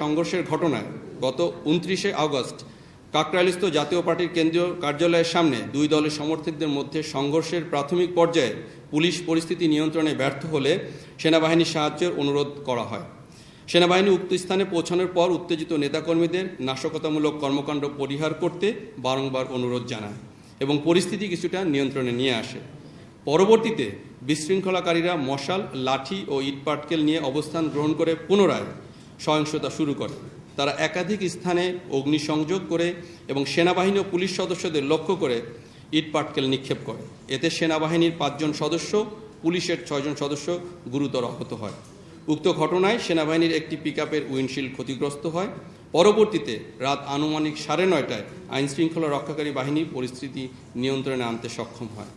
সংঘর্ষের ঘটনায় গত উনত্রিশে আগস্ট কাকরাইলস্থ জাতীয় পার্টির কেন্দ্রীয় কার্যালয়ের সামনে দুই দলের সমর্থকদের মধ্যে সংঘর্ষের প্রাথমিক পর্যায়ে পুলিশ পরিস্থিতি নিয়ন্ত্রণে ব্যর্থ হলে সেনাবাহিনীর সাহায্যের অনুরোধ করা হয়। সেনাবাহিনী উক্ত স্থানে পৌঁছানোর পর উত্তেজিত নেতাকর্মীদের নাশকতামূলক কর্মকাণ্ড পরিহার করতে বারংবার অনুরোধ জানায় এবং পরিস্থিতি কিছুটা নিয়ন্ত্রণে নিয়ে আসে। পরবর্তীতে বিশৃঙ্খলাকারীরা মশাল, লাঠি ও ইটপাটকেল নিয়ে অবস্থান গ্রহণ করে পুনরায় সহিংসতা শুরু করে। তারা একাধিক স্থানে অগ্নিসংযোগ করে এবং সেনাবাহিনী ও পুলিশ সদস্যদের লক্ষ্য করে ইটপাটকেল নিক্ষেপ করে। এতে সেনাবাহিনীর পাঁচজন সদস্য, পুলিশের ছয়জন সদস্য গুরুতর আহত হয়। উক্ত ঘটনায় সেনাবাহিনীর একটি পিকআপের উইন্ডশিল্ড ক্ষতিগ্রস্ত হয়। পরবর্তীতে রাত আনুমানিক সাড়ে নয়টায় আইনশৃঙ্খলা রক্ষাকারী বাহিনী পরিস্থিতি নিয়ন্ত্রণে আনতে সক্ষম হয়।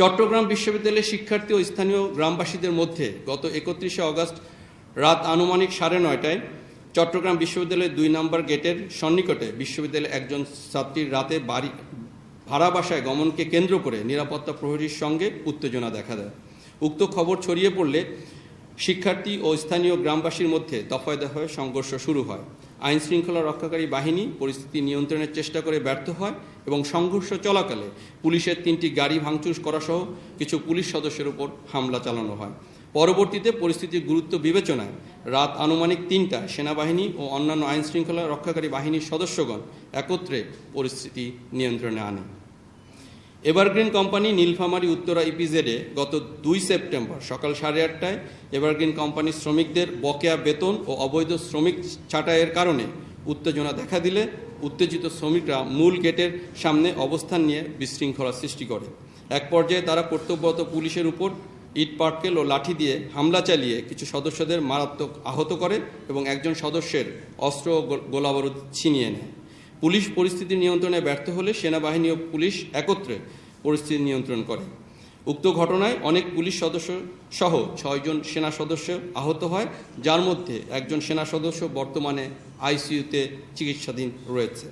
চট্টগ্রাম বিশ্ববিদ্যালয়ের শিক্ষার্থী ও স্থানীয় গ্রামবাসীদের মধ্যে গত একত্রিশে অগস্ট রাত আনুমানিক সাড়ে নয়টায় চট্টগ্রাম বিশ্ববিদ্যালয়ের দুই নম্বর গেটের সন্নিকটে বিশ্ববিদ্যালয়ের একজন ছাত্রীর রাতে বাড়ি, ভাড়া বাসায় গমনকে কেন্দ্র করে নিরাপত্তা প্রহরীর সঙ্গে উত্তেজনা দেখা দেয়। উক্ত খবর ছড়িয়ে পড়লে শিক্ষার্থী ও স্থানীয় গ্রামবাসীর মধ্যে দফায় দফায় সংঘর্ষ শুরু হয়। আইন শৃঙ্খলা রক্ষাকারী বাহিনী পরিস্থিতি নিয়ন্ত্রণের চেষ্টা করে ব্যর্থ হয় এবং সংঘর্ষ চলাকালে পুলিশের তিনটি গাড়ি ভাঙচুর করা সহ কিছু পুলিশ সদস্যের উপর হামলা চালানো হয়। পরবর্তীতে পরিস্থিতির গুরুত্ব বিবেচনায় রাত আনুমানিক তিনটা সেনাবাহিনী ও অন্যান্য আইন শৃঙ্খলা রক্ষাকারী বাহিনীর সদস্যগণ একত্রে পরিস্থিতি নিয়ন্ত্রণে আনে। এভারগ্রিন কোম্পানি নীলফামারী উত্তরা ইপিজেডে গত দুই সেপ্টেম্বর সকাল সাড়ে আটটায় এভারগ্রিন কোম্পানির শ্রমিকদের বকেয়া বেতন ও অবৈধ শ্রমিক ছাঁটাইয়ের কারণে উত্তেজনা দেখা দিলে উত্তেজিত শ্রমিকরা মূল গেটের সামনে অবস্থান নিয়ে বিশৃঙ্খলা সৃষ্টি করে। এক পর্যায়ে তারা কর্তব্যরত পুলিশের উপর ইট, পাটকেল ও লাঠি দিয়ে হামলা চালিয়ে কিছু সদস্যদের মারাত্মক আহত করে এবং একজন সদস্যের অস্ত্র ও গোলাবারুদ ছিনিয়ে নেয়। পুলিশ পরিস্থিতি নিয়ন্ত্রণে ব্যর্থ হলে সেনাবাহিনী ও পুলিশ একত্রে পরিস্থিতি নিয়ন্ত্রণ করে। উক্ত ঘটনায় অনেক পুলিশ সদস্য সহ ছয়জন সেনা সদস্য আহত হয়, যার মধ্যে একজন সেনা সদস্য বর্তমানে আইসিইউতে চিকিৎসাধীন রয়েছে।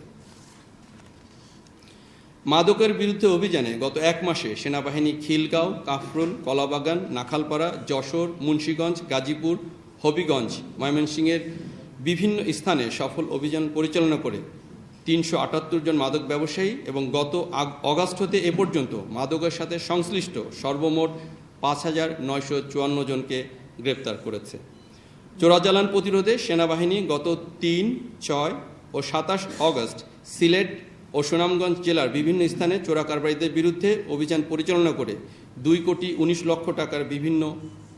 মাদকের বিরুদ্ধে অভিযানে গত এক মাসে সেনাবাহিনী খিলগাঁও, কাফরুল, কলাবাগান, নাখালপাড়া, যশোর, মুন্সীগঞ্জ, গাজীপুর, হবিগঞ্জ, ময়মনসিংহের বিভিন্ন স্থানে সফল অভিযান পরিচালনা করে তিনশো আটাত্তর জন মাদক ব্যবসায়ী এবং গত অগাস্ট হতে এ পর্যন্ত মাদকের সাথে সংশ্লিষ্ট সর্বমোট পাঁচ হাজার নয়শো চুয়ান্ন জনকে গ্রেপ্তার করেছে। চোরাচালান প্রতিরোধে সেনাবাহিনী গত তিন, ছয় ও সাতাশ অগস্ট সিলেট ও সুনামগঞ্জ জেলার বিভিন্ন স্থানে চোরা কারবারিদের বিরুদ্ধে অভিযান পরিচালনা করে দুই কোটি উনিশ লক্ষ টাকার বিভিন্ন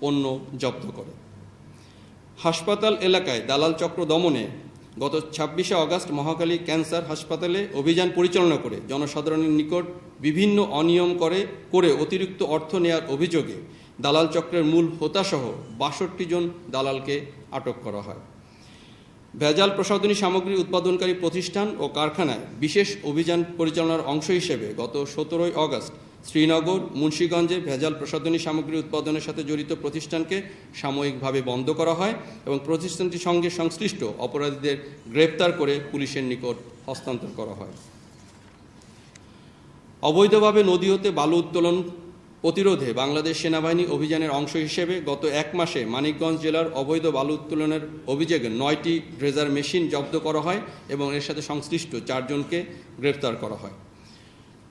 পণ্য জব্দ করে। হাসপাতাল এলাকায় দালাল চক্র দমনে গত ছাব্বিশে আগস্ট মহাকালী ক্যান্সার হাসপাতালে অভিযান পরিচালনা করে। জনসাধারণের নিকট বিভিন্ন অনিয়ম করে করে অতিরিক্ত অর্থ নেয়ার অভিযোগে দালাল চক্রের মূল হোতাসহ বাষট্টি জন দালালকে আটক করা হয়। ভেজাল প্রসাধনী সামগ্রী উৎপাদনকারী প্রতিষ্ঠান ও কারখানায় বিশেষ অভিযান পরিচালনার অংশ হিসেবে গত সতেরোই আগস্ট শ্রীনগর, মুন্সীগঞ্জে ভেজাল প্রসাধনী সামগ্রী উৎপাদনের সাথে জড়িত প্রতিষ্ঠানকে সাময়িকভাবে বন্ধ করা হয় এবং প্রতিষ্ঠানটির সঙ্গে সংশ্লিষ্ট অপরাধীদের গ্রেপ্তার করে পুলিশের নিকট হস্তান্তর করা হয়। অবৈধভাবে নদী হতে বালু উত্তোলন প্রতিরোধে বাংলাদেশ সেনাবাহিনী অভিযানের অংশ হিসেবে গত এক মাসে মানিকগঞ্জ জেলার অবৈধ বালু উত্তোলনের অভিযোগে নয়টি ড্রেজার মেশিন জব্দ করা হয় এবং এর সাথে সংশ্লিষ্ট চারজনকে গ্রেফতার করা হয়।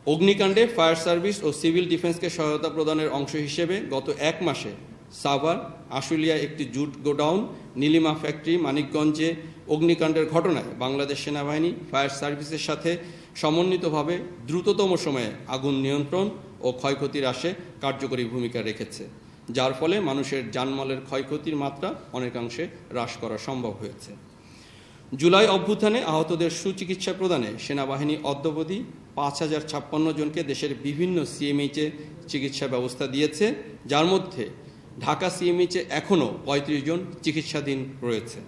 অগ্নিকাণ্ডে ফায়ার সার্ভিস ও সিভিল ডিফেন্সকে সহায়তা প্রদানের অংশ হিসেবে গত এক মাসে সাভার, আশুলিয়া একটি জুট গোডাউন, নীলিমা ফ্যাক্টরি, মানিকগঞ্জে অগ্নিকাণ্ডের ঘটনায় বাংলাদেশ সেনাবাহিনী ফায়ার সার্ভিসের সাথে সমন্বিতভাবে দ্রুততম সময়ে আগুন নিয়ন্ত্রণ ও ক্ষয়ক্ষতির হ্রাসে কার্যকরী ভূমিকা রেখেছে, যার ফলে মানুষের জানমালের ক্ষয়ক্ষতির মাত্রা অনেকাংশে হ্রাস করা সম্ভব হয়েছে। জুলাই অভ্যুত্থানে আহতদের সুচিকিৎসা প্রদানে সেনাবাহিনী অদ্যবধি পাঁচ হাজার ছাপ্পান্ন জনকে দেশের বিভিন্ন সিএমএইচে চিকিৎসা ব্যবস্থা দিয়েছে। যার মধ্যে ঢাকা সিএমএইচে এখনও পঁয়ত্রিশ জন চিকিৎসাধীন রয়েছে।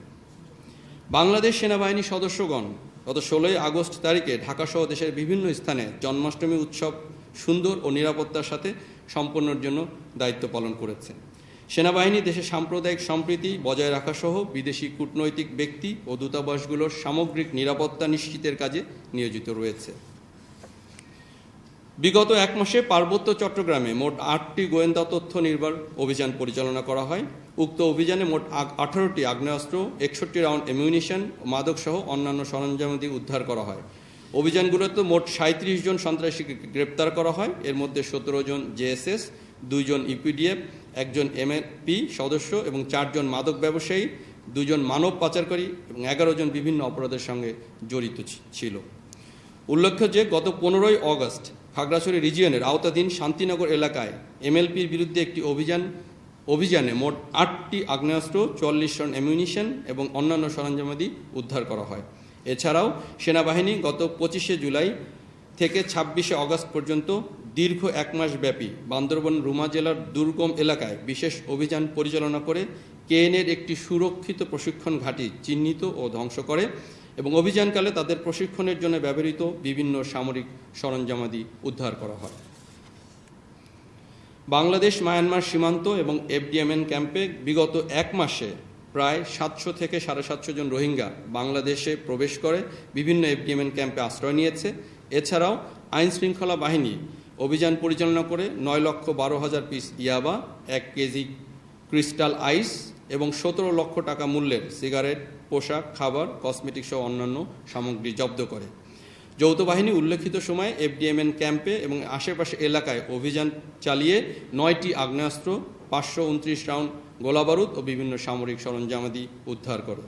বাংলাদেশ সেনাবাহিনী সদস্যগণ গত ষোলোই আগস্ট তারিখে ঢাকাসহ দেশের বিভিন্ন স্থানে জন্মাষ্টমী উৎসব সুন্দর ও নিরাপত্তার সাথে সম্পন্নের জন্য দায়িত্ব পালন করেছে। সেনাবাহিনী দেশের সাম্প্রদায়িক সম্প্রীতি বজায় রাখা সহ বিদেশি কূটনৈতিক ব্যক্তি ও দূতাবাসগুলোর সামগ্রিক নিরাপত্তা নিশ্চিতের কাজে নিয়োজিত রয়েছে। বিগত এক মাসে পার্বত্য চট্টগ্রামে মোট আটটি গোয়েন্দা তথ্য নির্ভর অভিযান পরিচালনা করা হয়। উক্ত অভিযানে মোট আঠারোটি আগ্নেয়াস্ত্র, একষট্টি রাউন্ড অ্যামিউনিশন মাদকসহ অন্যান্য সরঞ্জামাদি উদ্ধার করা হয়। অভিযানগুলোতে মোট সাঁত্রিশ জন সন্ত্রাসীকে গ্রেপ্তার করা হয়। এর মধ্যে সতেরো জন জেএসএস দুইজন ইপিডিএফ একজন এমএপি সদস্য এবং চারজন মাদক ব্যবসায়ী দুজন মানব পাচারকারী এবং এগারো জন বিভিন্ন অপরাধের সঙ্গে জড়িত ছিল। উল্লেখ্য যে গত পনেরোই অগস্ট খাগড়াছড়ি রিজিয়নের আওতাধীন শান্তিনগর এলাকায় এমএলপির বিরুদ্ধে একটি অভিযান, অভিযানে মোট আটটি আগ্নেয়াস্ত্র চুয়াল্লিশ টন অ্যামিউনিশন এবং অন্যান্য সরঞ্জামাদি উদ্ধার করা হয়। এছাড়াও সেনাবাহিনী গত পঁচিশে জুলাই থেকে ছাব্বিশে অগস্ট পর্যন্ত দীর্ঘ এক মাস ব্যাপী বান্দরবন রুমা জেলার দুর্গম এলাকায় বিশেষ অভিযান পরিচালনা করে কেএনের একটি সুরক্ষিত প্রশিক্ষণ ঘাঁটি চিহ্নিত ও ধ্বংস করে এবং অভিযানকালে তাদের প্রশিক্ষণের জন্য ব্যবহৃত বিভিন্ন সামরিক সরঞ্জামাদি উদ্ধার করা হয়। বাংলাদেশ, মায়ানমার সীমান্ত এবং এফডিএমএন ক্যাম্পে বিগত এক মাসে প্রায় সাতশো থেকে সাড়ে সাতশো জন রোহিঙ্গা বাংলাদেশে প্রবেশ করে বিভিন্ন এফডিএমএন ক্যাম্পে আশ্রয় নিয়েছে। এছাড়াও আইন শৃঙ্খলা বাহিনী অভিযান পরিচালনা করে নয় লক্ষ বারো হাজার পিস ইয়াবা, এক কেজি ক্রিস্টাল আইস এবং সতেরো লক্ষ টাকা মূল্যের সিগারেট, পোশাক, খাবার, কসমেটিক সহ অন্যান্য সামগ্রী জব্দ করে। যৌথ বাহিনী উল্লেখিত সময়ে এফডিএমএন ক্যাম্পে এবং আশেপাশে এলাকায় অভিযান চালিয়ে নয়টি আগ্নেয়াস্ত্র, পাঁচশো উনত্রিশ রাউন্ড গোলাবারুদ ও বিভিন্ন সামরিক সরঞ্জামাদি উদ্ধার করে।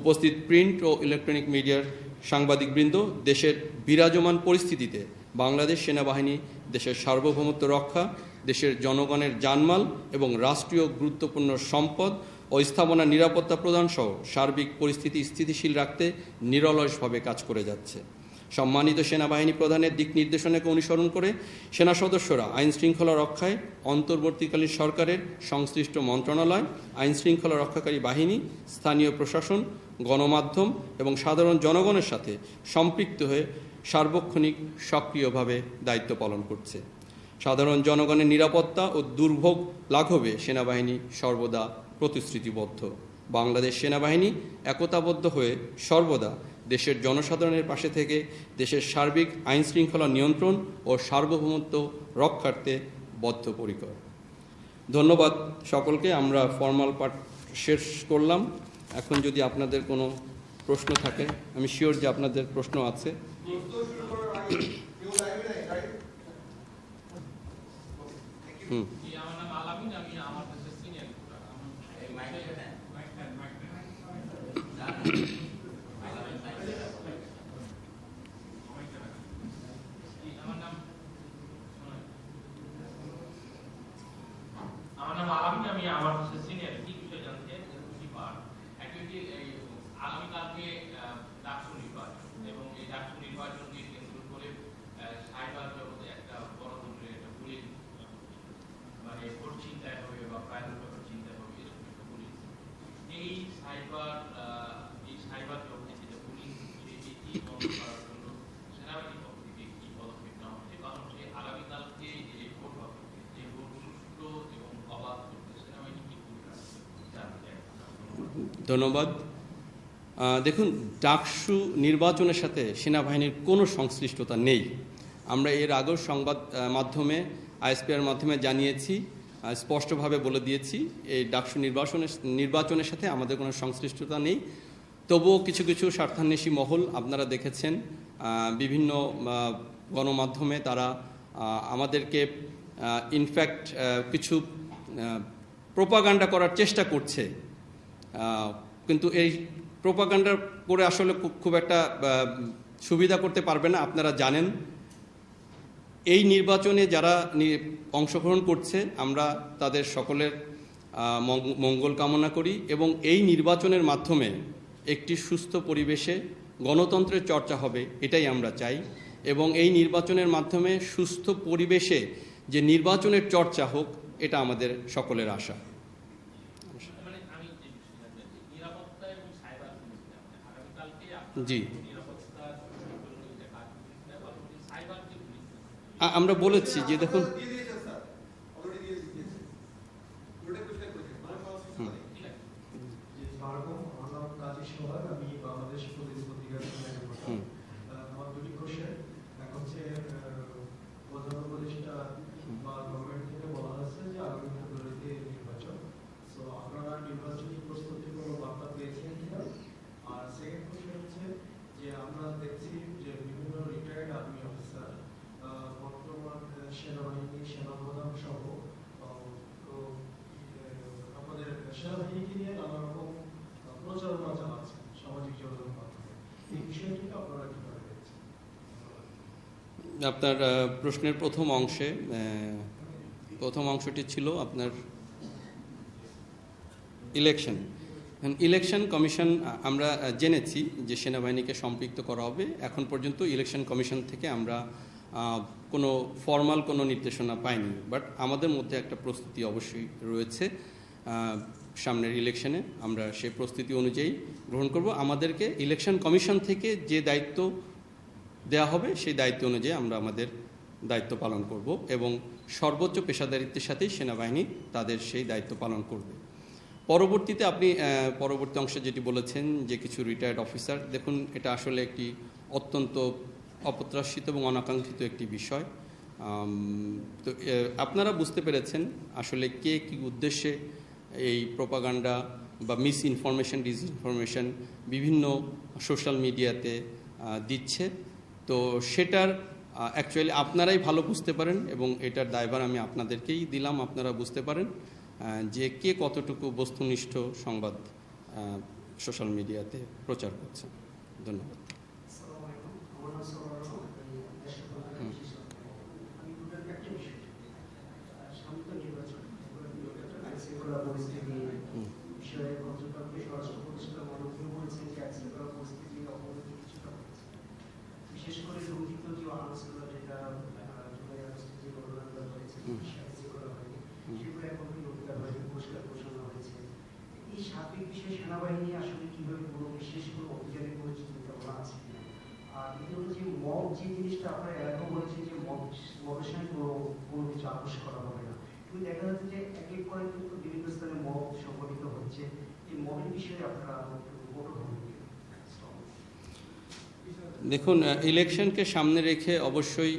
উপস্থিত প্রিন্ট ও ইলেকট্রনিক মিডিয়ার সাংবাদিকবৃন্দ দেশের বিরাজমান পরিস্থিতিতে বাংলাদেশ সেনাবাহিনী দেশের সার্বভৌমত্ব রক্ষা দেশের জনগণের জানমাল এবং রাষ্ট্রীয় গুরুত্বপূর্ণ সম্পদ ও স্থাপনা নিরাপত্তা প্রদান সহ সার্বিক পরিস্থিতি স্থিতিশীল রাখতে নিরলসভাবে কাজ করে যাচ্ছে। সম্মানিত সেনাবাহিনী প্রধানের দিক নির্দেশনাকে অনুসরণ করে সেনা সদস্যরা আইন শৃঙ্খলা রক্ষায় অন্তর্বর্তীকালীন সরকারের সংশ্লিষ্ট মন্ত্রণালয়, আইন শৃঙ্খলা রক্ষাকারী বাহিনী, স্থানীয় প্রশাসন, গণমাধ্যম এবং সাধারণ জনগণের সাথে সম্পৃক্ত হয়ে সার্বক্ষণিক সক্রিয়ভাবে দায়িত্ব পালন করছে। সাধারণ জনগণের নিরাপত্তা ও দুর্ভোগ লাঘবে সেনাবাহিনী সর্বদা প্রতিশ্রুতিবদ্ধ। বাংলাদেশ সেনাবাহিনী একতাবদ্ধ হয়ে সর্বদা দেশের জনসাধারণের পাশে থেকে দেশের সার্বিক আইন শৃঙ্খলা নিয়ন্ত্রণ ও সার্বভৌমত্ব রক্ষার্থে বদ্ধপরিকর। ধন্যবাদ সকলকে, আমরা ফর্মাল পার্ট শেষ করলাম। এখন যদি আপনাদের কোনো প্রশ্ন থাকে, আমি শিওর যে আপনাদের প্রশ্ন আছে। হুম জি, আমার নাম আলামিন, আমি আমার দেশের senior recruiter। জি, আমার নাম- আমার নাম আলামিন, আমি আমার দেশের senior, কি বিষয় জানতে চাই? দুটি part। Actually, এই আগামীকালকে, আহ, ডাকসু নির্বাচন এবং এই ডাকসু নির্বাচনকে কেন্দ্র করে আহ, সাইবার জগতে একটা বড় ধরনের একটা পুলিশ মানে ভোট চিন্তায় হবে বা প্রাইভেট ব্যাপার চিন্তায় হবে এরকম একটা পুলিশ এই সাইবার আহ, এই সাইবার জগতে যেটা পুলিশ সেটি কি বন্ধ করার জন্য সেনাবাহিনীর পক্ষ থেকে কি পদক্ষেপ নেওয়া হচ্ছে কারণ সে আগামীকালকে যে ভোট হবে যে ভোট সুষ্ঠু এবং অবাধ করতে সেনাবাহিনী কি ভূমিকা রাখবে? জানতে চাই ধন্যবাদ। দেখুন, ডাকসু নির্বাচনের সাথে সেনাবাহিনীর কোনো সংশ্লিষ্টতা নেই। আমরা এর আগেও সংবাদ মাধ্যমে আইএসপিআর মাধ্যমে জানিয়েছি স্পষ্টভাবে বলে দিয়েছি, এই ডাকসু নির্বাচনের নির্বাচনের সাথে আমাদের কোনো সংশ্লিষ্টতা নেই। তবুও কিছু কিছু স্বার্থান্বেষী মহল আপনারা দেখেছেন বিভিন্ন গণমাধ্যমে তারা আমাদেরকে ইনফ্যাক্ট কিছু প্রোপাগান্ডা করার চেষ্টা করছে। কিন্তু এই প্রোপাগান্ডা করে আসলে খুব একটা সুবিধা করতে পারবে না, আপনারা জানেন। এই নির্বাচনে যারা অংশগ্রহণ করছে, আমরা তাদের সকলের মঙ্গল কামনা করি এবং এই নির্বাচনের মাধ্যমে একটি সুস্থ পরিবেশে গণতন্ত্রের চর্চা হবে, এটাই আমরা চাই। এবং এই নির্বাচনের মাধ্যমে সুস্থ পরিবেশে যে নির্বাচনের চর্চা হোক, এটা আমাদের সকলের আশা মানে আমি যে বিষয়টা জানতে চাই, নিরাপত্তা এবং সাইবার পুলিশ আগামীকালকে আপনারা জি। নিরাপত্তা যে কাজ করছেন, পাশাপাশি সাইবার যে পুলিশ আ- আমরা বলেছি যে দেখুন দিয়ে দিয়েছেন স্যার অলরেডি দিয়ে দিয়েছেন পুরোটা পরিষ্কার করেছেন কোনো সমস্যা হুম। নেই ঠিক আছে জি, স্বাগতম। আমার নাম কাজী সোহাগ, আমি বাংলাদেশ প্রতিদিন পত্রিকার সঙ্গে যুক্ত। হুম। আহ, আমার দুটি কোশ্চেন এক হচ্ছে আহ, নিয়ে নানা রকম আহ, প্রচারণা চালাচ্ছেন সামাজিক যোগাযোগ মাধ্যমে এই বিষয়টিকে আপনারা প্রশ্নের প্রথম অংশে প্রথম অংশটি ছিল আপনার ইলেকশন ইলেকশন কমিশন আমরা জেনেছি যে সেনাবাহিনীকে সম্পৃক্ত করা হবে। এখন পর্যন্ত ইলেকশন কমিশন থেকে আমরা কোনো ফর্মাল কোনো নির্দেশনা পাইনি। বাট আমাদের মধ্যে একটা প্রস্তুতি অবশ্যই রয়েছে। সামনের ইলেকশনে আমরা সে প্রস্তুতি অনুযায়ী গ্রহণ করব। আমাদেরকে ইলেকশন কমিশন থেকে যে দায়িত্ব দেওয়া হবে, সেই দায়িত্ব অনুযায়ী আমরা আমাদের দায়িত্ব পালন করব এবং সর্বোচ্চ পেশাদারিত্বের সাথেই সেনাবাহিনী তাদের সেই দায়িত্ব পালন করবে। পরবর্তীতে আপনি পরবর্তী অংশে যেটি বলেছেন যে কিছু রিটায়ার্ড অফিসার দেখুন এটা আসলে একটি অত্যন্ত অপ্রত্যাশিত এবং অনাকাঙ্ক্ষিত একটি বিষয়। তো আপনারা বুঝতে পেরেছেন আসলে কে কি উদ্দেশ্যে এই প্রোপাগান্ডা বা মিস ইনফরমেশন ডিসইনফরমেশন বিভিন্ন সোশ্যাল মিডিয়াতে দিচ্ছে। তো সেটার অ্যাকচুয়ালি আপনারাই ভালো বুঝতে পারেন এবং এটার দায়ভার আমি আপনাদেরকেই দিলাম, আপনারা বুঝতে পারেন যে কে কতটুকু বস্তুনিষ্ঠ সংবাদ সোশ্যাল মিডিয়াতে প্রচার করছে। ধন্যবাদ আসসালামু আলাইকুম আমার নাম সরওয়ার রহমান, আমি দেশের প্রধান হুম। বিশেষজ্ঞ। আমি দুটার একটা বিষয় আহ, সামনে তো নির্বাচন এগুলো নির্বাচন আইন শৃঙ্খলা পরিস্থিতি বিষয়ে গতকালকে স্বরাষ্ট্র উপদেষ্টা মনোনীয় বলেছেন যে আইন শৃঙ্খলা পরিস্থিতি অবনতি কিছুটা হয়েছে বিশেষ করে লঙ্ঘিত যে আলোচনা যেটা জুলাই আগস্টে যে ঘটনাগুলো হয়েছে শৃঙ্খলা হয়নি সেগুলো এখন লঙ্ঘিত হয়নি পরিষ্কার ঘোষণা হয়েছে। এই সার্বিক বিষয়ে সেনাবাহিনী আসলে কীভাবে কোনো বিশেষ কোনো অভিযানের কোনো চিন্তা আছে আর দ্বিতীয়ত যে মব যে জিনিসটা আপনারা এলাকা বলেছেন যে মব মবের সঙ্গে কোনো কোনো কিছু আপোষ করা হবে না। কিন্তু দেখা যাচ্ছে যে একের পরে কিন্তু সংগঠিত হচ্ছে, এই বিষয়ে আপনারা? দেখুন ইলেকশনকে সামনে রেখে অবশ্যই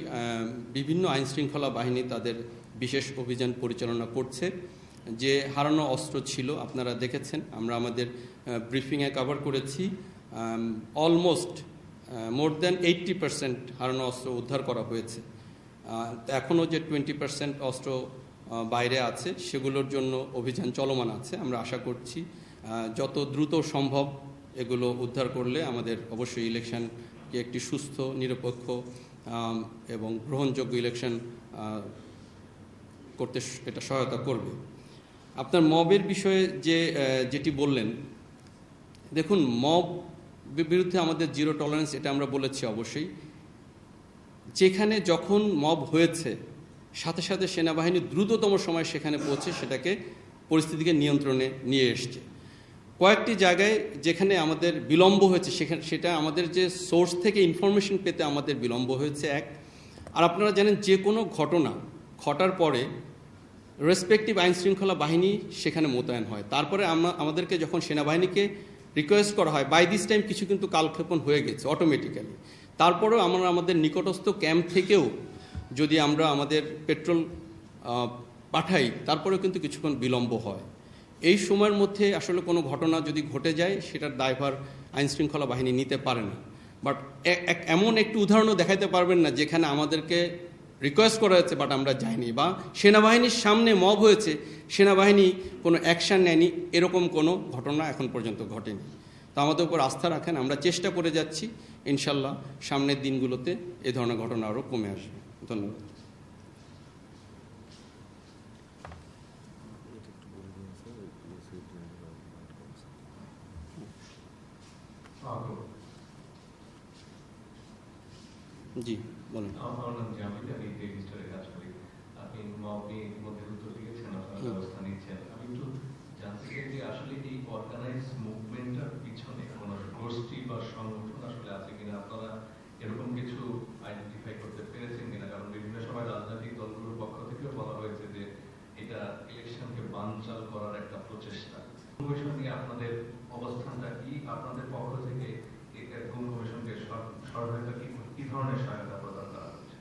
বিভিন্ন আইন শৃঙ্খলা বাহিনী তাদের বিশেষ অভিযান পরিচালনা করছে। যে হারানো অস্ত্র ছিল, আপনারা দেখেছেন, আমরা আমাদের ব্রিফিংয়ে কভার করেছি। Almost more than eighty percent হারানো অস্ত্র উদ্ধার করা হয়েছে। এখনও যে টোয়েন্টি পার্সেন্ট অস্ত্র বাইরে আছে, সেগুলোর জন্য অভিযান চলমান আছে। আমরা আশা করছি যত দ্রুত সম্ভব এগুলো উদ্ধার করলে আমাদের অবশ্যই ইলেকশনকে একটি সুস্থ, নিরপেক্ষ এবং গ্রহণযোগ্য ইলেকশন করতে এটা সহায়তা করবে। আপনার মবের বিষয়ে যে যেটি বললেন, দেখুন, মব বিরুদ্ধে আমাদের জিরো টলারেন্স, এটা আমরা বলেছি অবশ্যই। যেখানে যখন মব হয়েছে সাথে সাথে সেনাবাহিনী দ্রুততম সময় সেখানে পৌঁছে সেটাকে পরিস্থিতিকে নিয়ন্ত্রণে নিয়ে এসছে। কয়েকটি জায়গায় যেখানে আমাদের বিলম্ব হয়েছে, সেখানে সেটা আমাদের যে সোর্স থেকে ইনফরমেশন পেতে আমাদের বিলম্ব হয়েছে, এক। আর আপনারা জানেন যে কোনো ঘটনা ঘটার পরে রেসপেক্টিভ আইন শৃঙ্খলা বাহিনী সেখানে মোতায়েন হয়। তারপরে আমরা আমাদেরকে যখন সেনাবাহিনীকে রিকোয়েস্ট করা হয় বাই দিস টাইম কিছু কিন্তু কালক্ষেপণ হয়ে গেছে অটোমেটিক্যালি তারপরেও আমরা আমাদের নিকটস্থ ক্যাম্প থেকেও যদি আমরা আমাদের পেট্রোল পাঠাই, তারপরেও কিন্তু কিছুক্ষণ বিলম্ব হয়। এই সময়ের মধ্যে আসলে কোনো ঘটনা যদি ঘটে যায়, সেটার দায়ভার আইন শৃঙ্খলা বাহিনী নিতে পারে না। বাট এমন একটু উদাহরণও দেখাইতে পারবেন না, যেখানে আমাদেরকে রিকোয়েস্ট করা হয়েছে, বাট আমরা যাইনি, বা সেনাবাহিনীর সামনে মব হয়েছে, সেনাবাহিনী কোনো অ্যাকশন নেয়নি, এরকম কোনো ঘটনা এখন পর্যন্ত ঘটেনি। তো আমাদের উপর আস্থা রাখেন, আমরা চেষ্টা করে যাচ্ছি, ইনশাল্লাহ সামনের দিনগুলোতে এ ধরনের ঘটনা আরও কমে আসবে। ধন্যবাদ জি বলেন। আমার নাম জামিল আমি রেজিস্টারে কাজ করি আপনি মবনি ইতিমধ্যে উত্তর দিয়েছেন আপনারা হুম। ব্যবস্থা নিচ্ছেন আমি একটু জানতে চাই যে আসলে এই অর্গানাইজ মুভমেন্টটার পিছনে কোনো গোষ্ঠী বা সংগঠন আসলে আছে কিনা আপনারা এরকম কিছু আইডেন্টিফাই করতে পেরেছেন কিনা কারণ বিভিন্ন সময় রাজনৈতিক দলগুলোর পক্ষ থেকেও বলা হয়েছে যে এটা ইলেকশনকে বানচাল করার একটা প্রচেষ্টা কমিশন নিয়ে আপনাদের অবস্থানটা কি আপনাদের পক্ষ থেকে গুম কমিশনকে সহ- সহযোগিতা কি কি ধরনের সহায়তা প্রদান করা হচ্ছে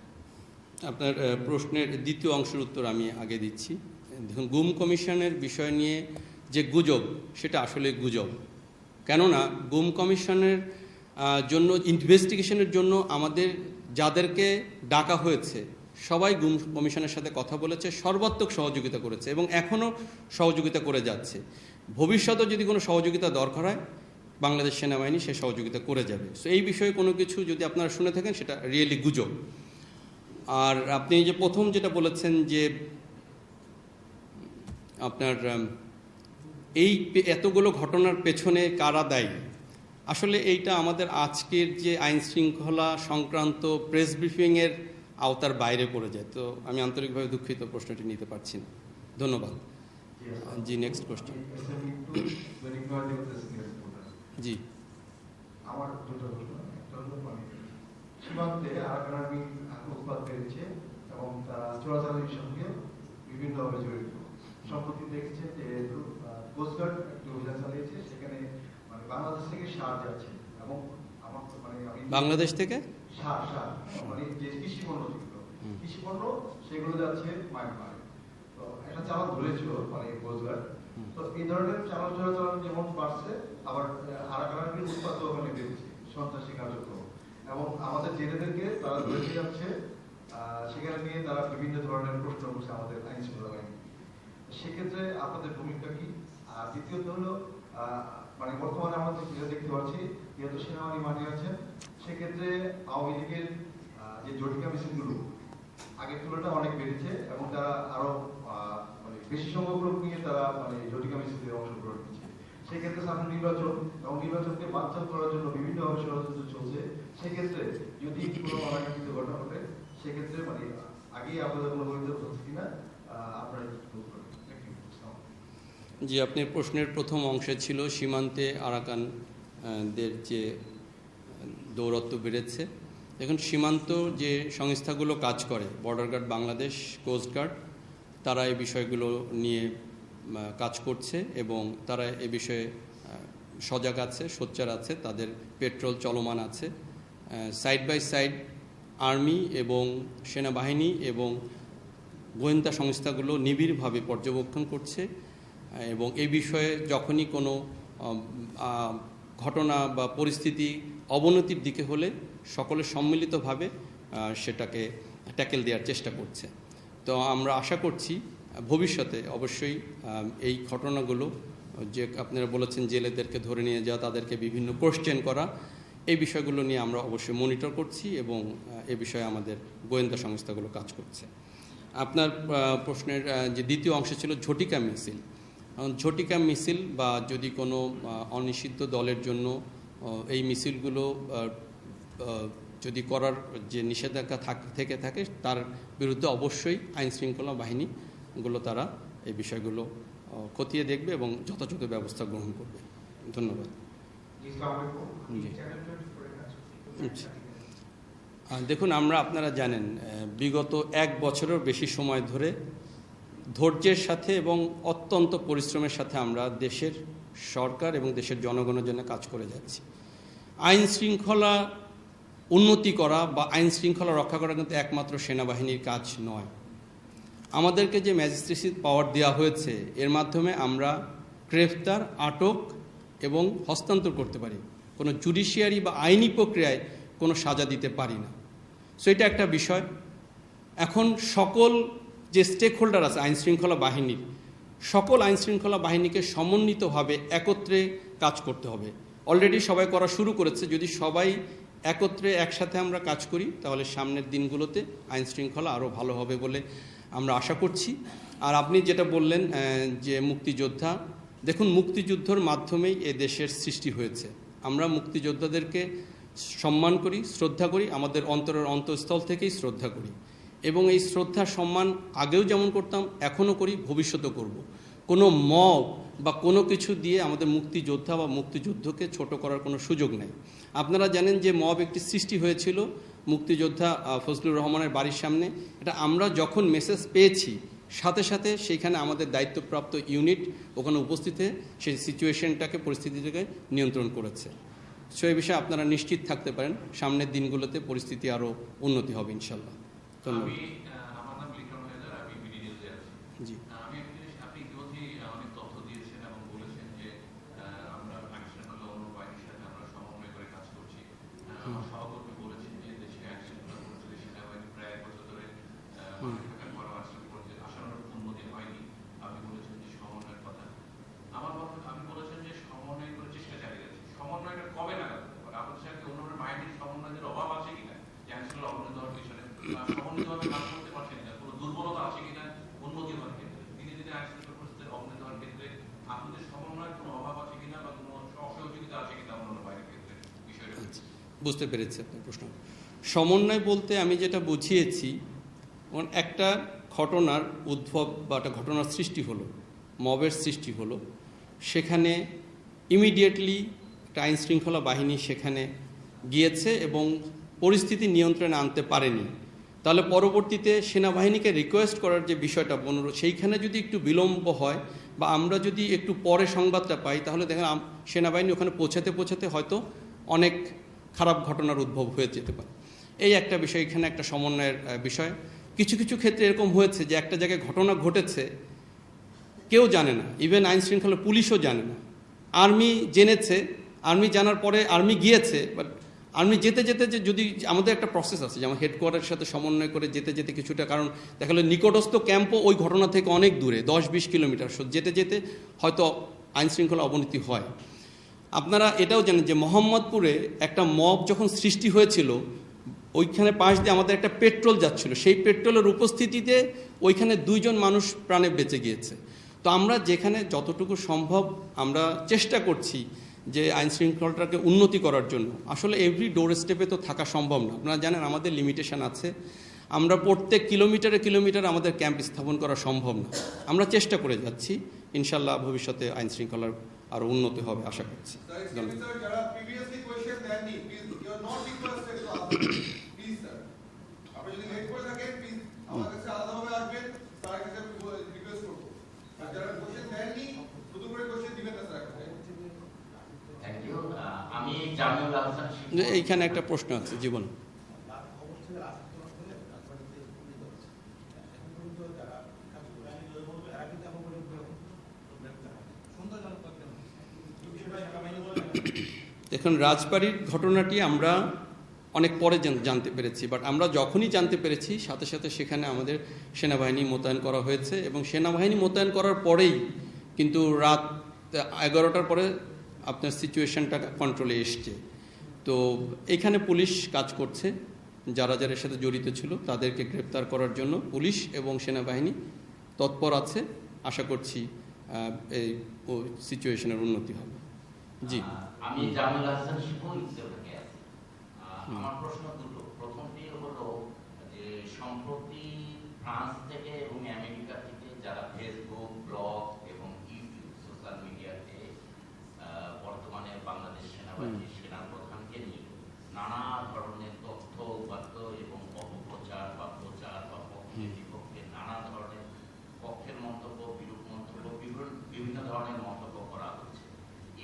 আপনার প্রশ্নের দ্বিতীয় অংশের উত্তর আমি আগে দিচ্ছি। দেখুন, গুম কমিশনের বিষয় নিয়ে যে গুজব, সেটা আসলে গুজব। কেননা, গুম কমিশনের জন্য, ইনভেস্টিগেশনের জন্য আমাদের যাদেরকে ডাকা হয়েছে, সবাই গুম কমিশনের সাথে কথা বলেছে, সর্বাত্মক সহযোগিতা করেছে এবং এখনও সহযোগিতা করে যাচ্ছে। ভবিষ্যতে যদি কোনো সহযোগিতা দরকার হয়, বাংলাদেশ সেনাবাহিনী সে সহযোগিতা করে যাবে। সো এই বিষয়ে কোনো কিছু যদি আপনারা শুনে থাকেন, সেটা রিয়েলি গুজব। আর আপনি যে প্রথম যেটা বলেছেন যে আপনার এই এতগুলো ঘটনার পেছনে কারা দায়ী? আসলে এইটা আমাদের আজকের যে আইন শৃঙ্খলা সংক্রান্ত প্রেস ব্রিফিংয়ের আওতার বাইরে পড়ে যায়। তো আমি আন্তরিকভাবে দুঃখিত প্রশ্নটি নিতে পারছি না। ধন্যবাদ। জি নেক্সট কোশ্চেন জি। আমার দুটো প্রশ্ন। একটা হলো মানে সীমান্তে আর্মি উৎপাদ বেড়েছে এবং তারা চোরাচালানির সঙ্গে বিভিন্নভাবে জড়িত। সম্প্রতি দেখেছে যে কোস্টগার্ড একটি অভিযান চালিয়েছে সেখানে মানে বাংলাদেশ থেকে সার যাচ্ছে এবং আমার মানে আমি বাংলাদেশ থেকে? সার সার। মানে যে কৃষি পণ্য যেগুলো কৃষি পণ্য সেগুলো যাচ্ছে মায়ানমারে তো একটা চালান ধরেছিল মানে কোস্টগার্ড তো এই ধরনের চালান চলাচল যেমন বাড়ছে আবার আরাকানের উৎপাদন ওখানে বেড়েছে। সন্ত্রাসী কার্যক্রম। এবং আমাদের জেলেদেরকে তারা ধরে নিয়ে যাচ্ছে সেখানে নিয়ে তারা বিভিন্ন ধরনের প্রশ্ন করছে আমাদের আইন শৃঙ্খলা বাহিনী। সেক্ষেত্রে আপনাদের ভূমিকা কি? আর দ্বিতীয়ত হলো মানে বর্তমানে আমাদের যেটা দেখতে পাচ্ছি, যেহেতু সেনাবাহিনী মাঠে আছেন সেক্ষেত্রে আওয়ামী লীগের যে জটিকা মিছিলগুলো, আগের তুলনায় অনেক বেড়েছে এবং তারা আরও মানে বেশি সংখ্যক লোক নিয়ে তারা মানে জটিকা মিছিলে অংশগ্রহণ করছে। সেক্ষেত্রে সামনে নির্বাচন, এবং নির্বাচনকে বাঞ্চাল করার জন্য বিভিন্নভাবে ষড়যন্ত্র চলছে। সেক্ষেত্রে যদি কোনো অনাকাঙ্ক্ষিত ঘটনা ঘটে সেক্ষেত্রে মানে আগেই আপনাদের কোনো বৈধ হচ্ছে কিনা আপনারা। জি আপনার প্রশ্নের প্রথম অংশে ছিল সীমান্তে আরাকান আহ, দের যে দৌরত্ব বেড়েছে। এখন সীমান্ত যে সংস্থাগুলো কাজ করে border guard Bangladesh coast guard তারা এই বিষয়গুলো নিয়ে কাজ করছে এবং তারা এ বিষয়ে সজাগ আছে সোচ্চার আছে তাদের পেট্রোল চলমান আছে। সাইড বাই সাইড আর্মি এবং সেনাবাহিনী এবং গোয়েন্দা সংস্থাগুলো নিবিড়ভাবে পর্যবেক্ষণ করছে এবং এই বিষয়ে যখনই কোনো ঘটনা বা পরিস্থিতি অবনতির দিকে হলে সকলে সম্মিলিতভাবে সেটাকে ট্যাকেল দেওয়ার চেষ্টা করছে। তো আমরা আশা করছি ভবিষ্যতে অবশ্যই এই ঘটনাগুলো, যে আপনারা বলেছেন জেলেদেরকে ধরে নিয়ে যাওয়া, তাদেরকে বিভিন্ন কোশ্চেন করা এই বিষয়গুলো নিয়ে আমরা অবশ্যই মনিটর করছি এবং এ বিষয়ে আমাদের গোয়েন্দা সংস্থাগুলো কাজ করছে। আপনার প্রশ্নের যে দ্বিতীয় অংশ ছিল ঝটিকা মিছিল। ঝটিকা মিছিল বা যদি কোনো অনিষিদ্ধ দলের জন্য এই মিছিলগুলো যদি করার যে নিষেধাজ্ঞা থাক, থেকে থাকে, তার বিরুদ্ধে অবশ্যই আইন শৃঙ্খলা বাহিনীগুলো তারা এই বিষয়গুলো খতিয়ে দেখবে এবং যথাযথ ব্যবস্থা গ্রহণ করবে। ধন্যবাদ। দেখুন আমরা আপনারা জানেন বিগত এক বছরের বেশি সময় ধরে ধৈর্যের সাথে এবং অত্যন্ত পরিশ্রমের সাথে আমরা দেশের সরকার এবং দেশের জনগণের জন্য কাজ করে যাচ্ছি। আইন শৃঙ্খলা উন্নতি করা বা আইন শৃঙ্খলা রক্ষা করা কিন্তু একমাত্র সেনাবাহিনীর কাজ নয়। আমাদেরকে যে ম্যাজিস্ট্রেসি পাওয়ার দেওয়া হয়েছে এর মাধ্যমে আমরা গ্রেফতার আটক এবং হস্তান্তর করতে পারি। কোনো জুডিশিয়ারি বা আইনি প্রক্রিয়ায় কোনো সাজা দিতে পারি না। সো এটা একটা বিষয়। এখন সকল যে স্টেক হোল্ডার আছে, আইন শৃঙ্খলা বাহিনীর, সকল আইন শৃঙ্খলা বাহিনীকে সমন্বিতভাবে একত্রে কাজ করতে হবে। অলরেডি সবাই করা শুরু করেছে। যদি সবাই একত্রে একসাথে আমরা কাজ করি, তাহলে সামনের দিনগুলোতে আইন শৃঙ্খলা আরও ভালো হবে বলে আমরা আশা করছি। আর আপনি যেটা বললেন যে মুক্তিযোদ্ধা দেখুন, মুক্তিযুদ্ধর মাধ্যমেই এ দেশের সৃষ্টি হয়েছে। আমরা মুক্তিযোদ্ধাদেরকে সম্মান করি, শ্রদ্ধা করি, আমাদের অন্তরের অন্তঃস্থল থেকেই শ্রদ্ধা করি। এবং এই শ্রদ্ধা, সম্মান আগেও যেমন করতাম, এখনও করি, ভবিষ্যতেও করব। কোনো মব বা কোনো কিছু দিয়ে আমাদের মুক্তিযোদ্ধা বা মুক্তিযুদ্ধকে ছোট করার কোনো সুযোগ নেই। আপনারা জানেন যে মব একটি সৃষ্টি হয়েছিল মুক্তিযোদ্ধা ফজলুর রহমানের বাড়ির সামনে। এটা আমরা যখন মেসেজ পেয়েছি সাথে সাথে সেইখানে আমাদের দায়িত্বপ্রাপ্ত ইউনিট ওখানে উপস্থিতে সেই সিচুয়েশনটাকে, পরিস্থিতিটাকে নিয়ন্ত্রণ করেছে। সো এই বিষয়ে আপনারা নিশ্চিত থাকতে পারেন, সামনের দিনগুলোতে পরিস্থিতি আরও উন্নতি হবে ইনশাল্লাহ। ধন্যবাদ আমি আহ, আমার নাম লিটন হায়দার আমি বিডিডিএলতে আছি জি আমি একটা জিনিস আপনি ইতিমধ্যেই অনেক তথ্য দিয়েছেন এবং বলেছেন যে আহ, আমরা আইন শৃঙ্খলা অন্য বাহিনীর সাথে আমরা সমন্বয় করে কাজ করছি আহ, আমার সহকর্মী বলেছেন যে দেশে আইন শৃঙ্খলা পরিস্থিতি সেনাবাহিনী প্রায় এক বছর ধরে আহ, হুম। মাঠে থাকার পরও আশা করছে আশানুরূপ উন্নতি হয়নি আপনি বলেছেন যে সমন্বয়ের কথা আমার মত বুঝতে পেরেছি আপনার প্রশ্ন। সমন্বয় বলতে আমি যেটা বুঝিয়েছি একটা ঘটনার উদ্ভব বা একটা ঘটনার সৃষ্টি হলো, মবের সৃষ্টি হলো। সেখানে ইমিডিয়েটলি একটা আইন শৃঙ্খলা বাহিনী সেখানে গিয়েছে এবং পরিস্থিতি নিয়ন্ত্রণে আনতে পারেনি। তাহলে পরবর্তীতে সেনাবাহিনীকে রিকোয়েস্ট করার যে বিষয়টা অনুরোধ সেইখানে যদি একটু বিলম্ব হয় বা আমরা যদি একটু পরে সংবাদটা পাই, তাহলে দেখেন সেনাবাহিনী ওখানে পৌঁছাতে পৌঁছাতে হয়তো অনেক খারাপ ঘটনার উদ্ভব হয়ে যেতে পারে। এই একটা বিষয়, এখানে একটা সমন্বয়ের বিষয়। কিছু কিছু ক্ষেত্রে এরকম হয়েছে যে একটা জায়গায় ঘটনা ঘটেছে, কেউ জানে না। ইভেন আইন শৃঙ্খলা পুলিশও জানে না। আর্মি জেনেছে, আর্মি জানার পরে আর্মি গিয়েছে বাট আর্মি যেতে যেতে যে যদি আমাদের একটা প্রসেস আছে, যেমন হেডকোয়ার্টারের সাথে সমন্বয় করে যেতে যেতে কিছুটা, কারণ দেখা গেলো নিকটস্থ ক্যাম্পও ওই ঘটনা থেকে অনেক দূরে, দশ, বিশ কিলোমিটার। যেতে যেতে হয়তো আইন শৃঙ্খলা অবনতি হয়। আপনারা এটাও জানেন যে মোহাম্মদপুরে একটা মব যখন সৃষ্টি হয়েছিল, ওইখানে পাশ দিয়ে আমাদের একটা পেট্রোল যাচ্ছিল। সেই পেট্রোলের উপস্থিতিতে ওইখানে দুইজন মানুষ প্রাণে বেঁচে গিয়েছে। তো আমরা যেখানে যতটুকু সম্ভব আমরা চেষ্টা করছি যে আইন শৃঙ্খলাটাকে উন্নতি করার জন্য। আসলে এভরি ডোর স্টেপে তো থাকা সম্ভব না। আপনারা জানেন আমাদের লিমিটেশন আছে। আমরা প্রত্যেক কিলোমিটারে কিলোমিটার আমাদের ক্যাম্প স্থাপন করা সম্ভব না। আমরা চেষ্টা করে যাচ্ছি। ইনশাল্লাহ ভবিষ্যতে আইন শৃঙ্খলার আরও উন্নতি হবে আশা করছি। এইখানে একটা প্রশ্ন আছে sir, যারা previously question দেননি, please, you are not requested to ask. Please, sir. আপনি যদি late করে থাকেন, please, আমার কাছে আলাদাভাবে আসবেন, স্যারের কাছে আমি request করব। আর যারা question দেননি, নতুন করে question দিবেন না, স্যার, এখন। থ্যাংক ইউ আমি জামিউল আহসান শিপু। যে এইখানে একটা প্রশ্ন আছে জীবন দেখুন, রাজবাড়ির ঘটনাটি আমরা অনেক পরে জানতে পেরেছি বাট আমরা যখনই জানতে পেরেছি, সাথে সাথে সেখানে আমাদের সেনাবাহিনী মোতায়েন করা হয়েছে এবং সেনাবাহিনী মোতায়েন করার পরেই কিন্তু রাত এগারোটার পরে আপনার সিচুয়েশনটা কন্ট্রোলে এসছে। তো এখানে পুলিশ কাজ করছে, যারা যারা সাথে জড়িত ছিল তাদেরকে গ্রেপ্তার করার জন্য পুলিশ এবং সেনাবাহিনী তৎপর আছে। আশা করছি এই সিচুয়েশনের উন্নতি হবে। জি। আমি জামিল হাসান শিপু আছি। আমার প্রশ্ন দুটো। প্রথমটি হলো যে সম্প্রতি ফ্রান্স থেকে এবং আমেরিকা থেকে যারা ফেসবুক ব্লগ এবং ইউটিউব সোশ্যাল মিডিয়াতে আহ, বর্তমানে বাংলাদেশ সেনাবাহিনীর সেনাপ্রধানকে নিয়ে নানা ধরনের তথ্য উপাত্ত এবং অপপ্রচার বা প্রচার বা পক্ষে বিপক্ষে নানা ধরনের পক্ষের মন্তব্য বিরূপ মন্তব্য বিভিন্ন বিভিন্ন ধরনের মন্তব্য করা হচ্ছে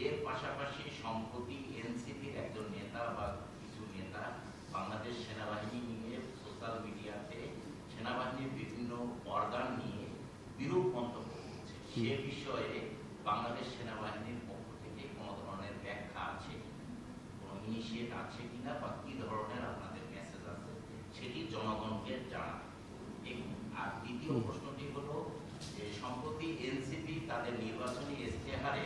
এর পাশাপাশি সম্প্রতি এনসিপির একজন নেতা বা কিছু নেতা বাংলাদেশ সেনাবাহিনী নিয়ে সোশ্যাল মিডিয়াতে সেনাবাহিনীর বিভিন্ন অর্গান নিয়ে বিরূপ মন্তব্য করছে সে বিষয়ে বাংলাদেশ সেনাবাহিনীর পক্ষ থেকে কোনো ধরনের ব্যাখ্যা আছে? কোনো ইনিশিয়েট আছে কিনা বা কি ধরনের আপনাদের মেসেজ আছে? সেটি জনগণকে জানান এবং আর দ্বিতীয় প্রশ্নটি হলো যে সম্প্রতি এনসিপি তাদের নির্বাচনী ইশতেহারে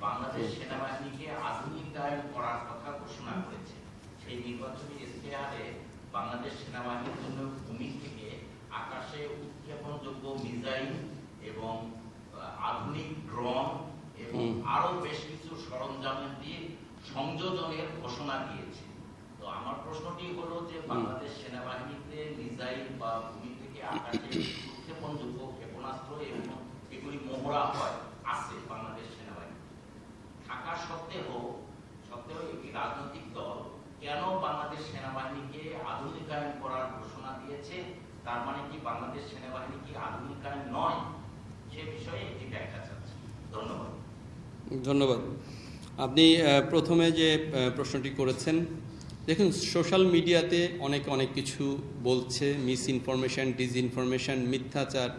বাংলাদেশ সেনাবাহিনীকে আধুনিকায়ন করার কথা ঘোষণা করেছে সেই নির্বাচনী ইশতেহারে বাংলাদেশ সেনাবাহিনীর জন্য ভূমি থেকে আকাশে উৎক্ষেপণযোগ্য মিসাইল এবং আহ, আধুনিক ড্রোন এবং হুম। আরও বেশ কিছু সরঞ্জামের দিয়ে সংযোজনের ঘোষণা দিয়েছে তো আমার প্রশ্নটি হলো যে বাংলাদেশ সেনাবাহিনীতে মিসাইল বা ভূমি থেকে আকাশে উৎক্ষেপণযোগ্য ক্ষেপণাস্ত্র এবং এগুলি মহড়া হয় আছে বাংলাদেশ সেনাবাহিনী থাকা সত্ত্বেও সত্ত্বেও একটি রাজনৈতিক দল কেন বাংলাদেশ সেনাবাহিনীকে আধুনিকায়ন করার ঘোষণা দিয়েছে? তার মানে কি বাংলাদেশ সেনাবাহিনী কি আধুনিকায়ন নয়? সে বিষয়ে একটি ব্যাখ্যা চাচ্ছি। ধন্যবাদ। ধন্যবাদ। আপনি প্রথমে যে প্রশ্নটি করেছেন দেখুন, সোশ্যাল মিডিয়াতে অনেকে অনেক কিছু বলছে মিস ইনফরমেশন ডিসইনফরমেশন, মিথ্যাচার,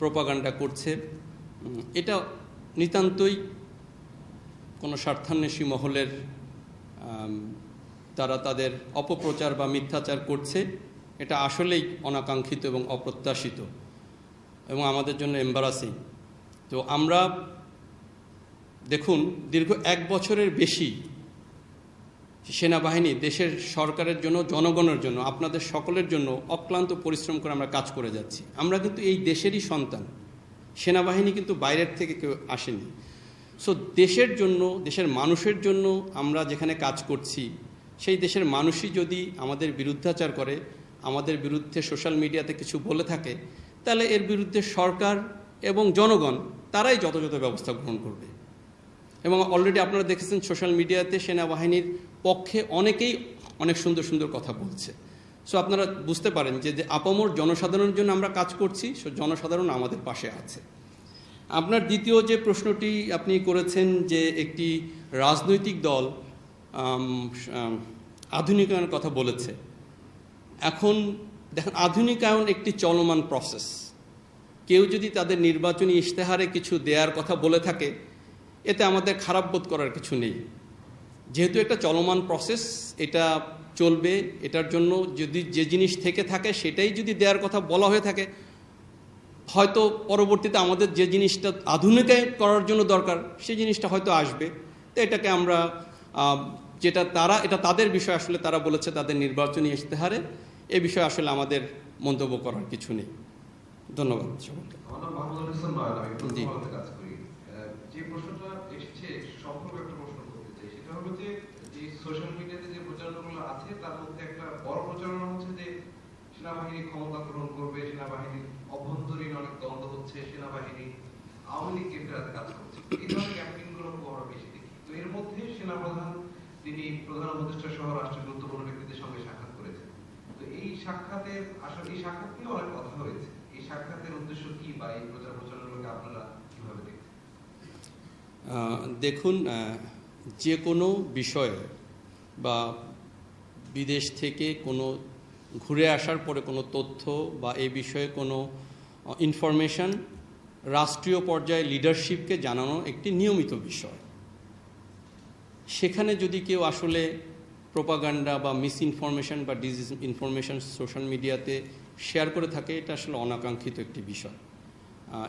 প্রপাগান্ডা করছে। এটা নিতান্তই কোনো স্বার্থান্বেষী মহলের তারা তাদের অপপ্রচার বা মিথ্যাচার করছে। এটা আসলেই অনাকাঙ্ক্ষিত এবং অপ্রত্যাশিত এবং আমাদের জন্য এম্বারাসিং তো আমরা, দেখুন, দীর্ঘ এক বছরের বেশি সেনাবাহিনী, দেশের সরকারের জন্য, জনগণের জন্য, আপনাদের সকলের জন্য অক্লান্ত পরিশ্রম করে আমরা কাজ করে যাচ্ছি। আমরা কিন্তু এই দেশেরই সন্তান। সেনাবাহিনী কিন্তু বাইরের থেকে কেউ আসেনি। সো দেশের জন্য, দেশের মানুষের জন্য আমরা যেখানে কাজ করছি, সেই দেশের মানুষই যদি আমাদের বিরুদ্ধাচার করে, আমাদের বিরুদ্ধে সোশ্যাল মিডিয়াতে কিছু বলে থাকে, তাহলে এর বিরুদ্ধে সরকার এবং জনগণ, তারাই যথাযথ ব্যবস্থা গ্রহণ করবে। এবং অলরেডি আপনারা দেখেছেন, সোশ্যাল মিডিয়াতে সেনাবাহিনীর পক্ষে অনেকেই অনেক সুন্দর সুন্দর কথা বলছে। সো আপনারা বুঝতে পারেন যে আপামর জনসাধারণের জন্য আমরা কাজ করছি, সো জনসাধারণ আমাদের পাশে আছে। আপনার দ্বিতীয় যে প্রশ্নটি আপনি করেছেন যে, একটি রাজনৈতিক দল আধুনিকায়নের কথা বলেছে। এখন দেখেন, আধুনিকায়ন একটি চলমান প্রসেস কেউ যদি তাদের নির্বাচনী ইশতেহারে কিছু দেয়ার কথা বলে থাকে, এতে আমাদের খারাপ বোধ করার কিছু নেই। যেহেতু একটা চলমান প্রসেস এটা চলবে এটার জন্য যদি যে জিনিস থেকে থাকে সেটাই যদি দেওয়ার কথা বলা হয়ে থাকে হয়তো পরবর্তীতে আমাদের যে জিনিসটা আধুনিকায় করার জন্য দরকার সেই জিনিসটা হয়তো আসবে। তো এটাকে আমরা যেটা তারা এটা তাদের বিষয় আসলে তারা বলেছে তাদের নির্বাচনী ইশতেহারে। এ বিষয়ে আসলে আমাদের মন্তব্য করার কিছু নেই। ধন্যবাদ সকলকে। যে প্রশ্নটা এসেছে সম্পর্কে একটা প্রশ্ন করতে হলো যে সোশ্যাল মিডিয়াতে যে প্রচারণাগুলো আছে, তার মধ্যে একটা বড় প্রচারণা হচ্ছে যে সেনাবাহিনী ক্ষমতা গ্রহণ করবে সেনাবাহিনীর অভ্যন্তরীণ অনেক দ্বন্দ্ব হচ্ছে, সেনাবাহিনী আওয়ামী লীগ কেন্দ্রে কাজ করছে। এই ধরনের ক্যাম্পেইনগুলো আমরা বেশি দেখি। তো এর মধ্যে সেনাপ্রধান, তিনি প্রধান উপদেষ্টা সহ রাষ্ট্রের গুরুত্বপূর্ণ ব্যক্তিদের সঙ্গে সাক্ষাৎ করেছেন। তো এই সাক্ষাতের আসলে, এই সাক্ষাৎ নিয়ে অনেক কথা হয়েছে। এই সাক্ষাতের উদ্দেশ্য কি বা এই প্রচার প্রচারণাগুলোকে আপনারা কীভাবে দেখছেন? দেখুন যে কোনো বিষয়ে বা বিদেশ থেকে কোনো ঘুরে আসার পরে কোনো তথ্য বা এই বিষয়ে কোনো ইনফরমেশন রাষ্ট্রীয় পর্যায়ে লিডারশিপকে জানানো একটি নিয়মিত বিষয়। সেখানে যদি কেউ আসলে প্রোপাগান্ডা বা মিস ইনফরমেশন বা ডিজিজ ইনফরমেশন সোশ্যাল মিডিয়াতে শেয়ার করে থাকে, এটা আসলে অনাকাঙ্ক্ষিত একটি বিষয়।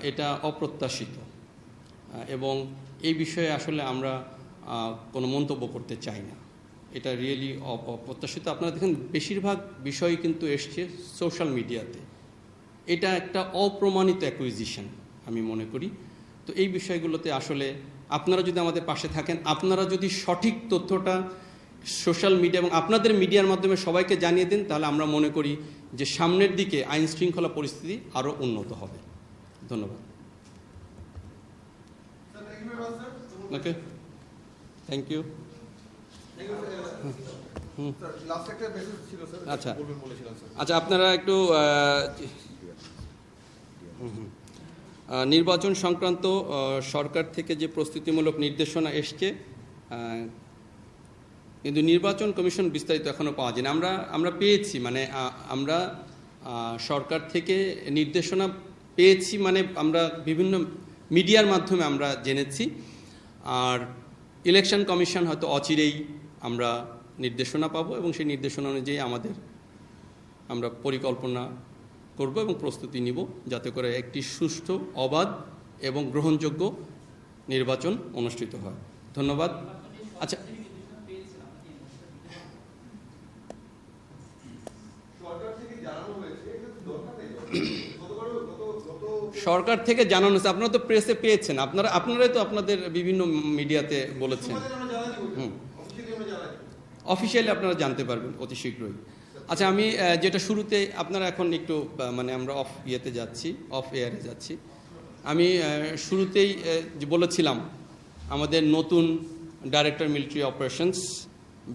এটা অপ্রত্যাশিত। এবং এই বিষয়ে আসলে আমরা কোনো মন্তব্য করতে চাই না। এটা রিয়েলি অপ্রত্যাশিত। আপনারা দেখেন বেশিরভাগ বিষয় কিন্তু এসছে সোশ্যাল মিডিয়াতে এটা একটা অপ্রমাণিত অ্যাকুইজিশন আমি মনে করি। তো এই বিষয়গুলোতে আসলে আপনারা যদি আমাদের পাশে থাকেন আপনারা যদি সঠিক তথ্যটা সোশ্যাল মিডিয়া এবং আপনাদের মিডিয়ার মাধ্যমে সবাইকে জানিয়ে দেন তাহলে আমরা মনে করি যে সামনের দিকে আইন শৃঙ্খলা পরিস্থিতি আরও উন্নত হবে। ধন্যবাদ. Okay thank you. আচ্ছা। আচ্ছা আপনারা একটু। নির্বাচন সংক্রান্ত সরকার থেকে যে প্রস্তুতিমূলক নির্দেশনা এসছে কিন্তু নির্বাচন কমিশন বিস্তারিত এখনও পাওয়া যায়নি আমরা আমরা পেয়েছি মানে আমরা সরকার থেকে নির্দেশনা পেয়েছি মানে আমরা বিভিন্ন মিডিয়ার মাধ্যমে আমরা জেনেছি আর ইলেকশন কমিশন হয়তো অচিরেই আমরা নির্দেশনা পাবো এবং সেই নির্দেশনা অনুযায়ী আমাদের আমরা পরিকল্পনা করব এবং প্রস্তুতি নিব যাতে করে একটি সুষ্ঠু, অবাধ এবং গ্রহণযোগ্য নির্বাচন অনুষ্ঠিত হয়। ধন্যবাদ। আচ্ছা সরকার থেকে জানানো হয়েছে, এটা তো দরকার নেই। গতবারও গত- গত- সরকার থেকে জানানো হয়েছে। আপনারা তো প্রেসে পেয়েছেন। আপনারা আপনারাই তো আপনাদের বিভিন্ন মিডিয়াতে বলেছেন। হুম। অফিসিয়ালি আপনারা জানতে পারবেন অতি শীঘ্রই। আচ্ছা আমি যেটা শুরুতে আপনারা এখন একটু মানে আমরা অফ ইয়েতে যাচ্ছি অফ এয়ারে যাচ্ছি। আমি শুরুতেই বলেছিলাম আমাদের নতুন director military operations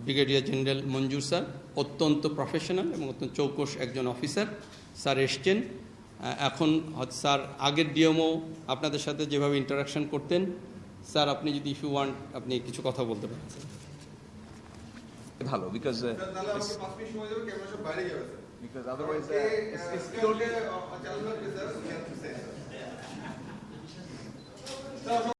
brigadier general Manzoor sir অত্যন্ত প্রফেশনাল এবং অত্যন্ত চৌকস একজন অফিসার স্যার এসছেন। এখন হয়তো স্যার আগের ডিএমও আপনাদের সাথে যেভাবে ইন্টারাকশন করতেন স্যার আপনি যদি ইফ ইউ ওয়ান্ট আপনি কিছু কথা বলতে পারেন ভালো বিকজ মিনিট সময়